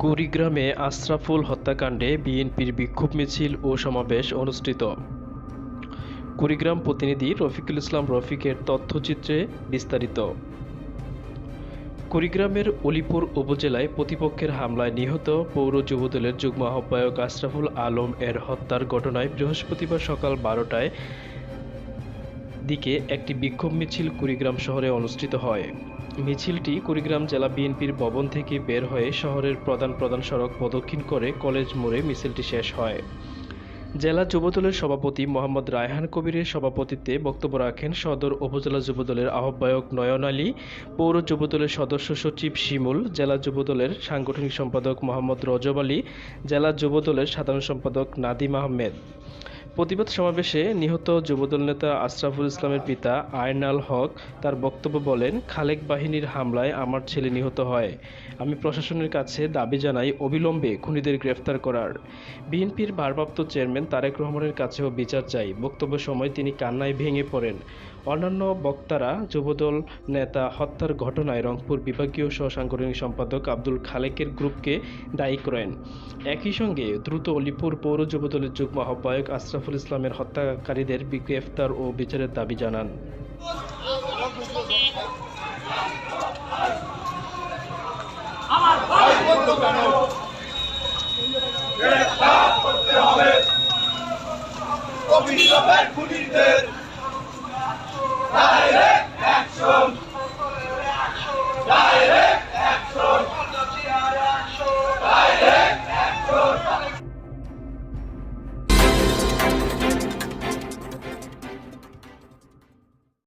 কুড়িগ্রামে আশরাফুল হত্যাকাণ্ডে বিএনপির বিক্ষোভ মিছিল ও সমাবেশ অনুষ্ঠিত। কুড়িগ্রাম প্রতিনিধি রফিকুল ইসলাম রফিকের তথ্যচিত্রে বিস্তারিত। কুড়িগ্রামের অলিপুর উপজেলায় প্রতিপক্ষের হামলায় নিহত পৌর যুবদলের যুগ্ম আহ্বায়ক আশরাফুল আলম এর হত্যার ঘটনায় বৃহস্পতিবার সকাল বারোটায় দিকে একটি বিক্ষোভ মিছিল কুড়িগ্রাম শহরে অনুষ্ঠিত হয়। মিছিলটি কুড়িগ্রাম জেলা বিএনপির ভবন থেকে বের হয়ে শহরের প্রধান প্রধান সড়ক প্রদক্ষিণ করে কলেজ মোড়ে মিছিলটি শেষ হয়। জেলা যুবদলের সভাপতি মোহাম্মদ রায়হান কবিরের সভাপতিত্বে বক্তব্য রাখেন সদর উপজেলা যুবদলের আহ্বায়ক নয়ন আলী, পৌর যুবদলের সদস্য সচিব শিমুল, জেলা যুবদলের সাংগঠনিক সম্পাদক মোহাম্মদ রজব আলী, জেলা যুবদলের সাধারণ সম্পাদক নাদিম আহমেদ। প্রতিবাদ সমাবেশে নিহত যুবদল নেতা আশরাফুল ইসলামের পিতা আয়নাল হক তার বক্তব্য বলেন, খালেক বাহিনীর হামলায় আমার ছেলে নিহত হয়। আমি প্রশাসনের কাছে দাবি জানাই অবিলম্বে খুনিদের গ্রেফতার করার। বিএনপির ভারপ্রাপ্ত চেয়ারম্যান তারেক রহমানের কাছেও বিচার চাই। বক্তব্য সময় তিনি কান্নায় ভেঙে পড়েন। অন্যান্য বক্তারা যুবদল নেতা হত্যার ঘটনায় রংপুর বিভাগীয় সহ সাংগঠনিক সম্পাদক আব্দুল খালেকের গ্রুপকে দায়ী করেন। একই সঙ্গে দ্রুত অলিপুর পৌর যুবদলের যুগ্ম আহ্বায়ক মুস্তাফুল ইসলামের হত্যাকারীদের গ্রেফতার ও বিচারের দাবি জানান। খুনিদের